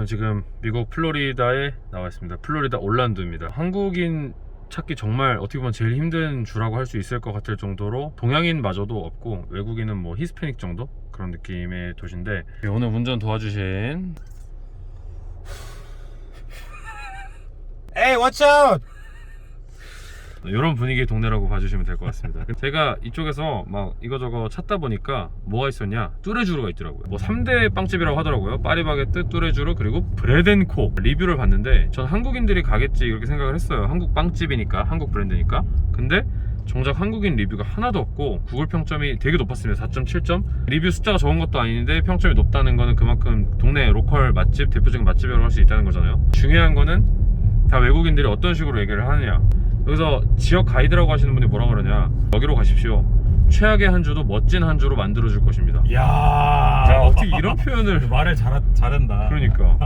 저는 지금 미국 플로리다에 나와 있습니다. 플로리다 올란도입니다. 한국인 찾기 정말 어떻게 보면 제일 힘든 주라고 할 수 있을 것 같을 정도로 동양인마저도 없고 외국인은 뭐 히스패닉 정도 그런 느낌의 도시인데 오늘 운전 도와주신 Hey, watch! 이런 분위기의 동네라고 봐주시면 될 것 같습니다. 제가 이쪽에서 막 이거저거 찾다 보니까 뭐가 있었냐? 뚜레쥬르가 있더라고요. 뭐 3대 빵집이라고 하더라고요. 파리바게뜨, 뚜레쥬르, 그리고 브레덴코 리뷰를 봤는데 전 한국인들이 가겠지 이렇게 생각을 했어요. 한국 빵집이니까, 한국 브랜드니까. 근데 정작 한국인 리뷰가 하나도 없고 구글 평점이 되게 높았습니다. 4.7점. 리뷰 숫자가 적은 것도 아닌데 평점이 높다는 거는 그만큼 동네 로컬 맛집, 대표적인 맛집이라고 할 수 있다는 거잖아요. 중요한 거는 다 외국인들이 어떤 식으로 얘기를 하느냐. 여기서 지역 가이드라고 하시는 분이 뭐라 그러냐. 여기로 가십시오. 최악의 한 주도 멋진 한 주로 만들어 줄 것입니다. 이야. 자, 어떻게 이런 표현을 말을 잘, 잘한다. 그러니까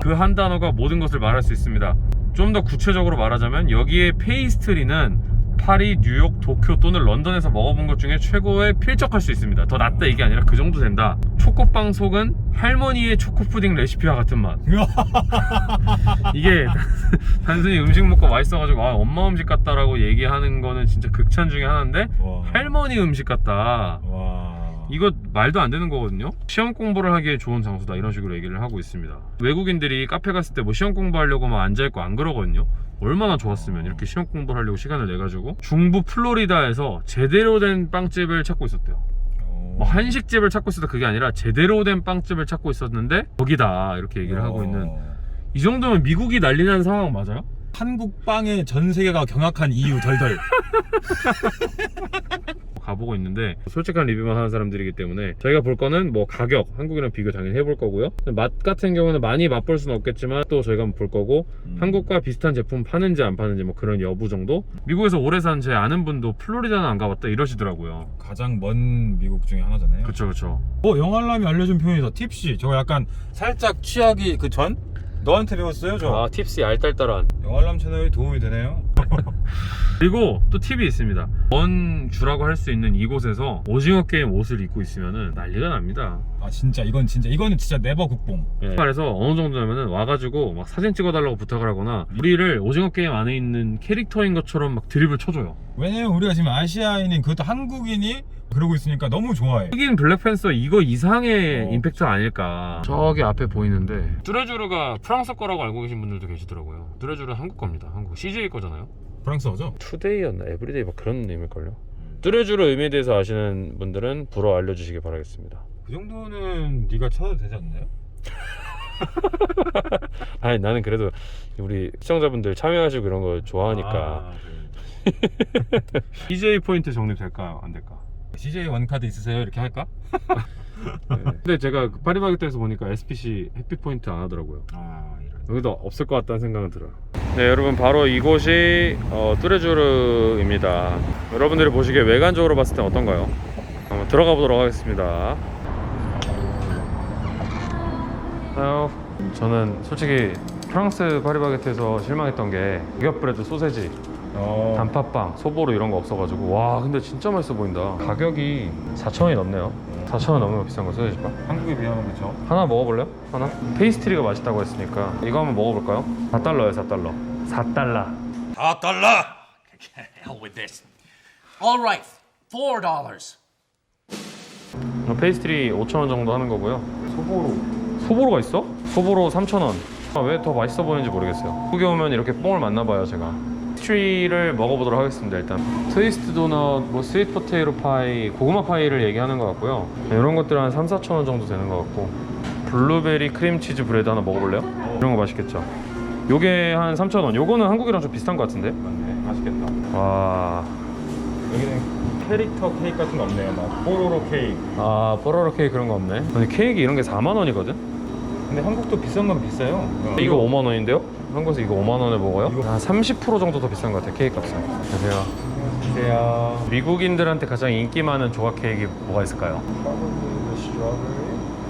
그 한 단어가 모든 것을 말할 수 있습니다. 좀 더 구체적으로 말하자면 여기에 페이스트리는 파리, 뉴욕, 도쿄 또는 런던에서 먹어본 것 중에 최고에 필적할 수 있습니다. 더 낫다 이게 아니라 그 정도 된다. 초코빵 속은 할머니의 초코푸딩 레시피와 같은 맛. 이게 단순히 음식 먹고 맛있어가지고 아, 엄마 음식 같다라고 얘기하는 거는 진짜 극찬 중에 하나인데 와. 할머니 음식 같다. 와. 이거 말도 안 되는 거거든요. 시험 공부를 하기에 좋은 장소다 이런 식으로 얘기를 하고 있습니다. 외국인들이 카페 갔을 때 뭐 시험 공부하려고 막 앉아 있고 안 그러거든요. 얼마나 좋았으면 이렇게 시험 공부를 하려고 시간을 내 가지고 중부 플로리다에서 제대로 된 빵집을 찾고 있었대요. 어. 뭐 한식집을 찾고 있었다 그게 아니라 제대로 된 빵집을 찾고 있었는데 거기다 이렇게 얘기를 하고 어. 있는 이 정도면 미국이 난리 나는 상황 맞아요? 한국 빵에 전 세계가 경악한 이유 덜덜. 가보고 있는데 솔직한 리뷰만 하는 사람들이기 때문에 저희가 볼 거는 뭐 가격 한국이랑 비교 당연히 해볼 거고요 맛 같은 경우는 많이 맛볼 수는 없겠지만 또 저희가 한번 볼 거고 음. 한국과 비슷한 제품 파는지 안 파는지 뭐 그런 여부 정도 미국에서 오래 산 제 아는 분도 플로리다는 안 가봤다 이러시더라고요 가장 먼 미국 중에 하나잖아요. 그쵸 그쵸 어, 영알람이 알려준 표현이다. 팁시. 저거 약간 살짝 취하기 그 전? 너한테 배웠어요, 저. 아 팁스 알딸딸한 영알람 채널이 도움이 되네요. 그리고 또 팁이 있습니다 먼 주라고 할 수 있는 이곳에서 오징어 게임 옷을 입고 있으면 난리가 납니다 아 진짜 이건 진짜 이거는 진짜 네버 국뽕. 예. 그래서 어느 정도냐면은 와가지고 막 사진 찍어달라고 부탁을 하거나 우리를 오징어 게임 안에 있는 캐릭터인 것처럼 막 드립을 쳐줘요. 왜냐면 우리가 지금 아시아인인 그것도 한국인이 그러고 있으니까 너무 좋아해. 흑인 블랙팬서 이거 이상의 어. 임팩트가 아닐까. 저기 앞에 보이는데 뚜레쥬르가 프랑스 거라고 알고 계신 분들도 계시더라고요. 뚜레쥬르는 한국 겁니다. 한국 CJ 거잖아요. 프랑스어죠? 투데이였나 에브리데이 막 그런 의미일걸요. 뚜레쥬르 의미에 대해서 아시는 분들은 불어 알려주시기 바라겠습니다. 그 정도는 네가 쳐도 되지 않나요? 아니 나는 그래도 우리 시청자분들 참여하시고 이런 거 좋아하니까 아, 그 CJ 포인트 적립될까요? 안 될까? CJ 원카드 있으세요? 이렇게 할까? 네. 근데 제가 그 파리바게뜨에서 보니까 SPC 햇빛 포인트 안 하더라고요. 아 이런. 여기도 없을 것 같다는 생각은 들어요. 네, 여러분 바로 이곳이 어, 뚜레쥬르입니다. 여러분들이 보시기에 외관적으로 봤을 땐 어떤가요? 한번 들어가 보도록 하겠습니다. 안녕. 저는 솔직히 프랑스 파리바게뜨에서 실망했던 게 유격 브레드 소세지, 어. 단팥빵, 소보로 이런 거 없어가지고 와 근데 진짜 맛있어 보인다. 가격이 4,000원이 넘네요. 4,000원 넘으면 비싼 거 소세지빵? 한국에 비하면 그렇죠. 하나 먹어볼래요? 하나? 페이스트리가 맛있다고 했으니까 이거 한번 먹어볼까요? 4달러예요 4달러 4달러 아 달러. Hell with this. All right, four dollars. 어, 페이스트리 5천원 정도 하는 거고요 소보로 소보로가 있어? 소보로 3천원 아, 왜더 맛있어 보이는지 모르겠어요 한국에 오면 이렇게 뽕을 만나봐요 제가 페이스트리를 먹어보도록 하겠습니다 일단 트위스트 도넛, 뭐 스위트 포테이로 파이, 고구마 파이를 얘기하는 것 같고요 네, 이런 것들 한 3, 4천 원 정도 되는 것 같고 블루베리 크림치즈 브레드 하나 먹어볼래요? 이런 거 맛있겠죠 요게 한 3,000원 요거는 한국이랑 좀 비슷한 것 같은데 맞네. 맛있겠다. 와 여기는 캐릭터 케이크 같은 거 없네요. 막 뽀로로 케이크. 아 뽀로로 케이크 그런 거 없네 근데 케이크 이런 게 4만 원이거든? 근데 한국도 비싼 건 비싸요. 이거 5만 원인데요? 한국에서 이거 5만 원에 먹어요? 이거- 한30% 정도 더 비싼 것 같아요 케이크 값은 안녕하세요 안녕하세요. 미국인들한테 가장 인기 많은 조각 케이크 뭐가 있을까요?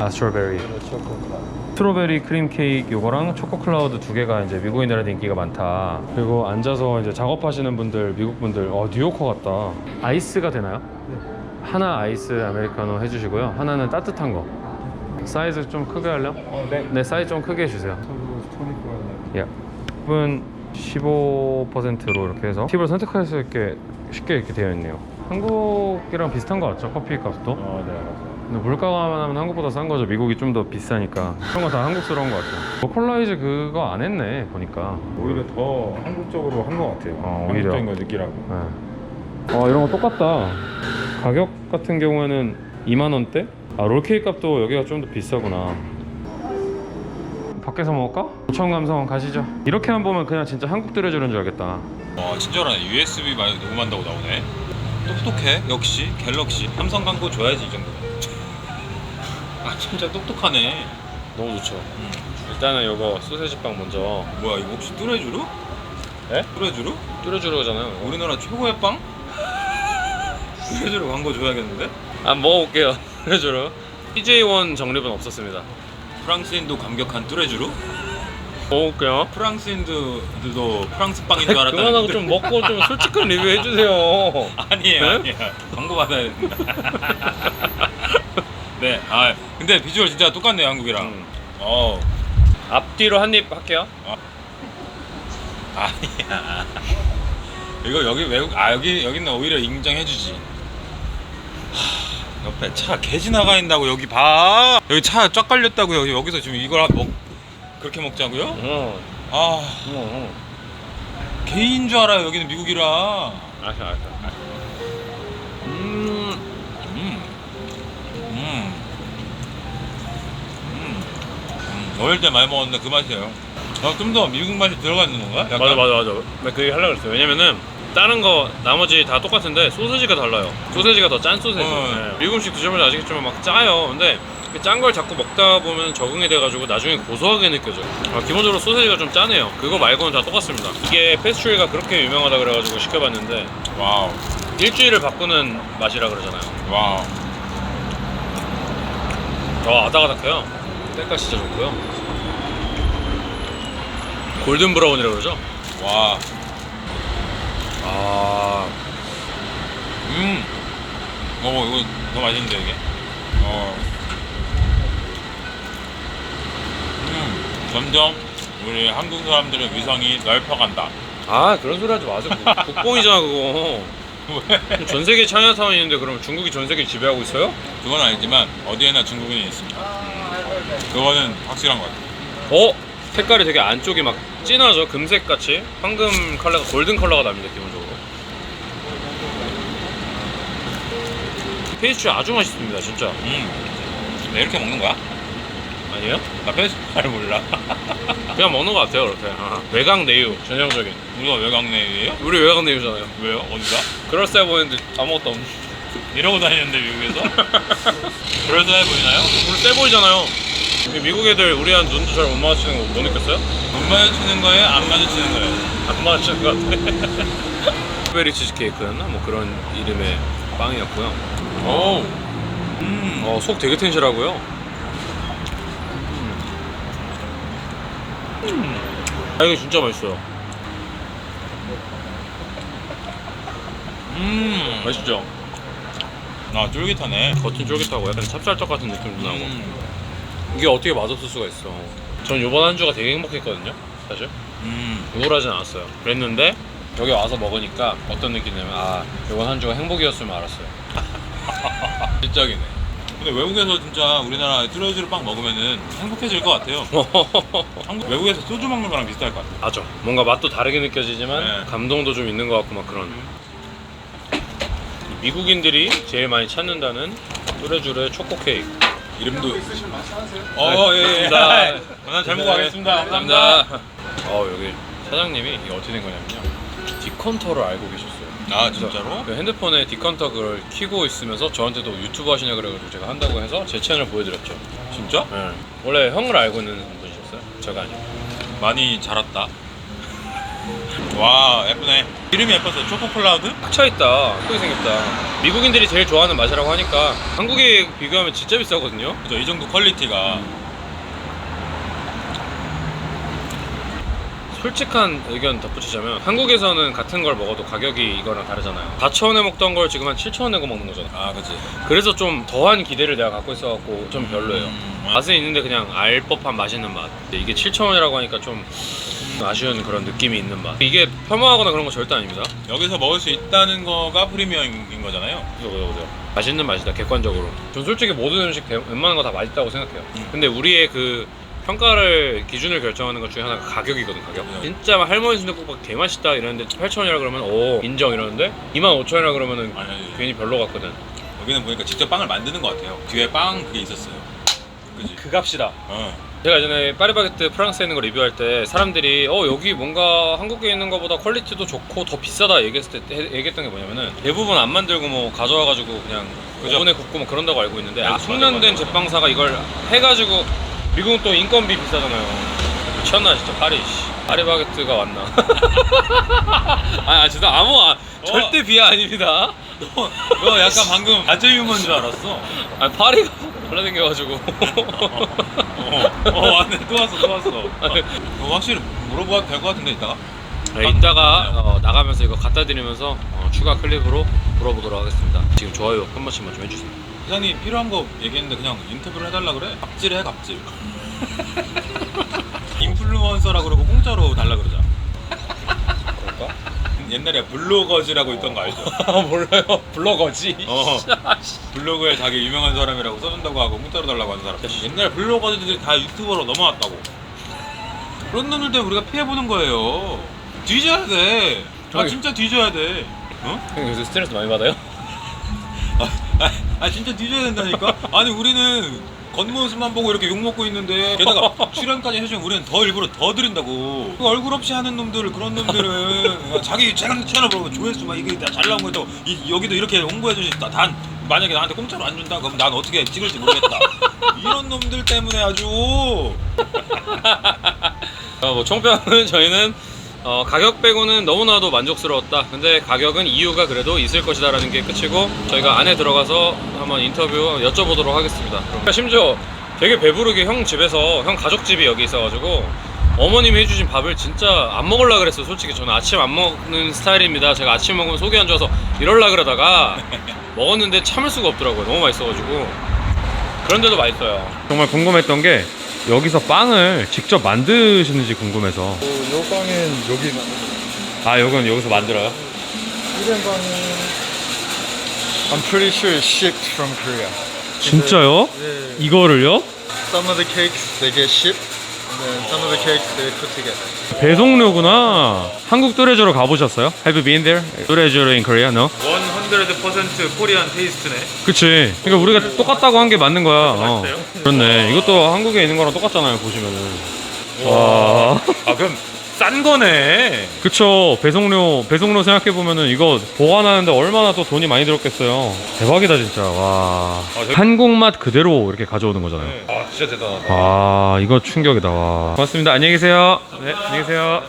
아 스트로베리 스트로베리 크림 케이크 요거랑 초코 클라우드 두 개가 이제 미국인들한테 인기가 많다 그리고 앉아서 이제 작업하시는 분들 미국 분들 어 뉴요커 같다 아이스가 되나요? 하나 아이스 아메리카노 해주시고요 하나는 따뜻한 거 사이즈 좀 크게 할려? 네. 네 사이즈 좀 크게 해주세요 네. 예. 팁은 15%로 이렇게 해서 팁을 선택할 수 있게 쉽게 이렇게 되어 있네요 한국이랑 비슷한 거 같죠? 커피 값도? 어, 네, 맞아요. 근데 물가가 하면 한국보다 싼 거죠. 미국이 좀 더 비싸니까. 그런 거 다 한국스러운 것 같아요. 로컬라이즈 그거 안 했네 보니까. 오히려 더 한국적으로 한 것 같아요. 어, 오히려. 한국적인 거 느끼라고. 네. 어 이런 거 똑같다. 가격 같은 경우에는 2만 원대? 아 롤케이크 값도 여기가 좀 더 비싸구나. 밖에서 먹을까? 고청 감성 가시죠. 이렇게만 보면 그냥 진짜 한국 들여주는 줄 알겠다. 와 친절하네 USB 많이 녹음한다고 나오네 똑똑해 역시 갤럭시 삼성 광고 줘야지 이 정도면 아 진짜 똑똑하네 너무 좋죠. 일단은 이거 소세지 빵 먼저 뭐야 이거 혹시 뚜레쥬르? 네? 뚜레쥬르? 뚜레쥬르잖아요. 우리나라 최고의 빵? 뚜레쥬르 광고 줘야겠는데? 안 먹어볼게요. 뚜레쥬르. PJ1 정립은 없었습니다. 프랑스인도 감격한 뚜레쥬르? 먹을게요. 프랑스인들도 프랑스 빵인 줄 알았다는데 그만하고 좀 먹고 좀 솔직한 리뷰 해주세요. 아니에요 네? 아니에요 광고 받아야 된다 네아 근데 비주얼 진짜 똑같네요 한국이랑 음. 어 앞뒤로 한 입 할게요. 아니야. 이거 여기 외국 아 여기 여기는 오히려 인정해주지. 하, 옆에 차 개 지나가 있다고 여기 봐. 여기 차 쫙 깔렸다고 여기 여기서 지금 이걸 먹 그렇게 먹자고요? 어, 아 어, 어. 개인 줄 알아요 여기는 미국이라. 알았어, 알았어. 음, 음, 음, 음. 음. 어릴 때 많이 먹었는데 그 맛이에요. 어, 좀더 미국 맛이 들어가 있는 건가? 약간? 맞아, 맞아, 맞아. 나그 얘기 하려고 그랬어요. 왜냐면은 다른 거 나머지 다 똑같은데 소세지가 달라요. 소세지가 더 짠 소세지. 어. 네. 미국 음식 드셔보면 아시겠지만 막 짜요. 근데 짠 걸 자꾸 먹다 보면 적응이 돼가지고 나중에 고소하게 느껴져요. 아, 기본적으로 소세지가 좀 짜네요. 그거 말고는 다 똑같습니다. 이게 패스트리가 그렇게 유명하다 그래가지고 시켜봤는데 와우, 일주일을 바꾸는 맛이라 그러잖아요. 와우. 어, 아삭아삭해요. 때가 진짜 좋고요. 골든 브라운이라고 그러죠? 와. 아, 음. 어, 이거 더 맛있는데 이게. 어. 음. 점점 우리 한국 사람들의 위상이 넓혀간다. 아 그런 소리 하지 마세요. 국뽕이잖아 그거. 왜? 전 세계 차이나타운이 있는데 그럼 중국이 전 세계 지배하고 있어요? 그건 아니지만 어디에나 중국인이 있습니다. 그거는 확실한 것 같아요. 어? 색깔이 되게 안쪽이 막 진하죠? 금색 같이 황금 컬러가 골든 컬러가 납니다 기본적으로. 페이스트리 아주 맛있습니다 진짜. 음. 네, 이렇게 먹는 거야? 아니에요? 나 페스트 잘 몰라. 그냥 먹는 것 같아요 그렇게. 아, 외강 내유 전형적인. 우리가 외곽내예요? 우리 외강 내유잖아요. 왜요? 어디가? 그럴싸해 보이는데 아무것도 없는. 이러고 다니는데 미국에서? 그럴싸해 보이나요? 우리 세 보이잖아요. 이 미국 애들 우리 한 눈도 잘 못 마주치는 거 못 느꼈어요? 눈 마주치는 거예요? 안 마주치는 거예요? 안 맞추는 것 같아. 베리 치즈케이크였나? 뭐 그런 이름의 빵이었고요. 오. 음. 어, 속 되게 튼실하고요. 음. 아, 이거 진짜 맛있어요. 음. 맛있죠? 아 쫄깃하네. 겉은 쫄깃하고 약간 찹쌀떡 같은 느낌도 나고. 음. 이게 어떻게 맛없을 수가 있어. 전 이번 한 주가 되게 행복했거든요. 사실. 음. 우울하진 않았어요. 그랬는데 여기 와서 먹으니까 어떤 느낌이냐면 아 이번 한 주가 행복이었으면 알았어요. 실적이네. 근데 외국에서 진짜 우리나라 뚜레쥬르 빵 먹으면은 행복해질 것 같아요. 한국 외국에서 소주 먹는 거랑 비슷할 것 같아요. 맞아. 뭔가 맛도 다르게 느껴지지만 네. 감동도 좀 있는 것 같고 막 그런. 미국인들이 제일 많이 찾는다는 뚜레쥬르의 초코 케이크. 이름도. 어, 예, 예. 맞습니다. 난잘 먹고 가겠습니다. 감사합니다. 어 여기 사장님이 이게 어떻게 된 거냐면요. 디컨터를 알고 계셨어요. 아 진짜로? 그 핸드폰에 디컨터 그걸 키고 있으면서 저한테도 유튜브 하시냐 그래가지고 제가 한다고 해서 제 채널 보여드렸죠. 진짜? 네. 원래 형을 알고 있는 분이셨어요? 제가 아니고. 많이 자랐다. 와 예쁘네. 이름이 예뻤어. 초코 클라우드? 차 있다. 크게 생겼다. 미국인들이 제일 좋아하는 맛이라고 하니까 한국에 비교하면 진짜 비싸거든요. 그죠 이 정도 퀄리티가. 솔직한 의견 덧붙이자면 한국에서는 같은 걸 먹어도 가격이 이거랑 다르잖아요. 4,000원에 먹던 걸 지금 한 7,000원 내고 먹는 거잖아. 아 그치. 그래서 좀 더한 기대를 내가 갖고 있어갖고 좀 별로예요. 음, 맛은 있는데 그냥 알 법한 맛있는 맛. 이게 7,000원이라고 하니까 좀 아쉬운 그런 느낌이 있는 맛. 이게 폄하하거나 그런 거 절대 아닙니다. 여기서 먹을 수 있다는 거가 프리미엄인 거잖아요. 그죠 그죠 그죠. 맛있는 맛이다 객관적으로. 전 솔직히 모든 음식 대- 웬만한 거 다 맛있다고 생각해요. 근데 우리의 그 평가를 기준을 결정하는 것 중에 하나가 가격이거든 가격 네. 진짜 막 할머니 순대국밥 개맛있다 이러는데 8,000원이라 그러면 오 인정 이러는데 25,000원이라 그러면은 아니 아니 괜히 별로 같거든 여기는 보니까 직접 빵을 만드는 것 같아요 뒤에 빵 그게 있었어요 그지 그 값이다 어. 제가 예전에 파리바게뜨 프랑스에 있는 거 리뷰할 때 사람들이 어 여기 뭔가 한국에 있는 거보다 퀄리티도 좋고 더 비싸다 얘기했을 때 해- 얘기했던 게 뭐냐면은 대부분 안 만들고 뭐 가져와가지고 그냥 그죠. 오븐에 굽고 뭐 그런다고 알고 있는데 네, 아, 맞아, 숙련된 맞아. 제빵사가 이걸 해가지고 미국은 또 인건비 비싸잖아요. 미쳤나 진짜. 파리 씨. 파리바게뜨가 왔나? 아 진짜 아무 아, 절대 비하 아닙니다. 너, 너 약간 방금 가짜 유머인 줄 알았어. 아 파리가 돌아다녀가지고. 어, 어 왔네. 또 왔어 또 왔어. 어, 확실히 물어봐도 될 것 같은데 이따가? 네, 이따가 어, 나가면서 이거 갖다 드리면서 어, 추가 클립으로 물어보도록 하겠습니다. 지금 좋아요 한 번씩만 좀 해주세요. 기사님 필요한 거 얘기했는데 그냥 인터뷰를 해달라 그래 갑질해 갑질 인플루언서라 그러고 공짜로 달라 그러자 그럴까? 옛날에 블로거즈라고 있던 거 알죠? 몰라요. 블로거지. 어. 블로그에 자기 유명한 사람이라고 써준다고 하고 공짜로 달라고 하는 사람 옛날 블로거들이 다 유튜버로 넘어왔다고 그런 놈들 때문에 우리가 피해보는 거예요 뒤져야 돼 아, 저기- 진짜 뒤져야 돼 어? 형 요새 스트레스 많이 받아요? 아, 아 진짜 뒤져야 된다니까? 아니 우리는 겉모습만 보고 이렇게 욕먹고 있는데 게다가 출연까지 해주면 우리는 더 일부러 더 드린다고 그 얼굴 없이 하는 놈들 그런 놈들은 자기 채널 채널 보고 조회수 막 이게 다잘 나온 거 있다고 이, 여기도 이렇게 홍보해주지 단 만약에 나한테 공짜로 안 준다 그럼 난 어떻게 찍을지 모르겠다 이런 놈들 때문에 아주 어, 뭐 총평은 저희는 어, 가격 빼고는 너무나도 만족스러웠다. 근데 가격은 이유가 그래도 있을 것이다 라는 게 끝이고 저희가 안에 들어가서 한번 인터뷰 여쭤보도록 하겠습니다. 그럼 심지어 되게 배부르게 형 집에서 형 가족 집이 여기 있어가지고 어머님이 해주신 밥을 진짜 안 먹으려 그랬어. 솔직히 저는 아침 안 먹는 스타일입니다. 제가 아침 먹으면 속이 안 좋아서 이럴라 그러다가 먹었는데 참을 수가 없더라고요. 너무 맛있어가지고 그런데도 맛있어요. 정말 궁금했던 게 여기서 빵을 직접 만드시는지 궁금해서 요 빵은 여기 아, 요건 여기서 만들어요? 이런 빵은 I'm pretty sure it's shipped from Korea. 진짜요? Yeah. 이거를요? Some of the cakes they get shipped, and then some of the cakes they put together. 배송료구나. 한국 뚜레쥬로 가보셨어요? Have you been there? 뚜레쥬로 in Korea? No? 100% 코리안 테이스트네 그치. 그러니까 우리가 똑같다고 한 게 맞는 거야. 어. 그렇네. 이것도 한국에 있는 거랑 똑같잖아요. 보시면은. 와. 아 그럼 싼 거네 그쵸. 배송료, 배송료 생각해 보면은 이거 보관하는데 얼마나 또 돈이 많이 들었겠어요. 대박이다, 진짜. 와. 한국 맛 그대로 이렇게 가져오는 거잖아요. 아 진짜 대단하다 아 이거 충격이다 와. 고맙습니다 안녕히 계세요 네 안녕히 계세요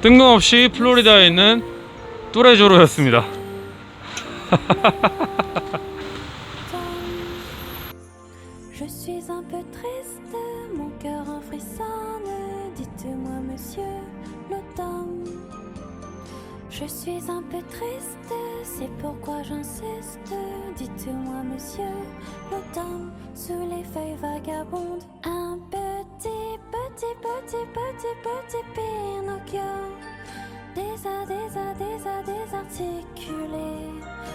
뜬금없이 플로리다에 있는 뚜레조로였습니다 Je suis un peu triste, mon cœur en frissonne. Dites-moi, monsieur l'automne. Je suis un peu triste, c'est pourquoi j'insiste. Dites-moi, monsieur l'automne, sous les feuilles vagabondes. Un petit, petit, petit, petit, petit Pinocchio. Des a, des a, des a, désarticulé.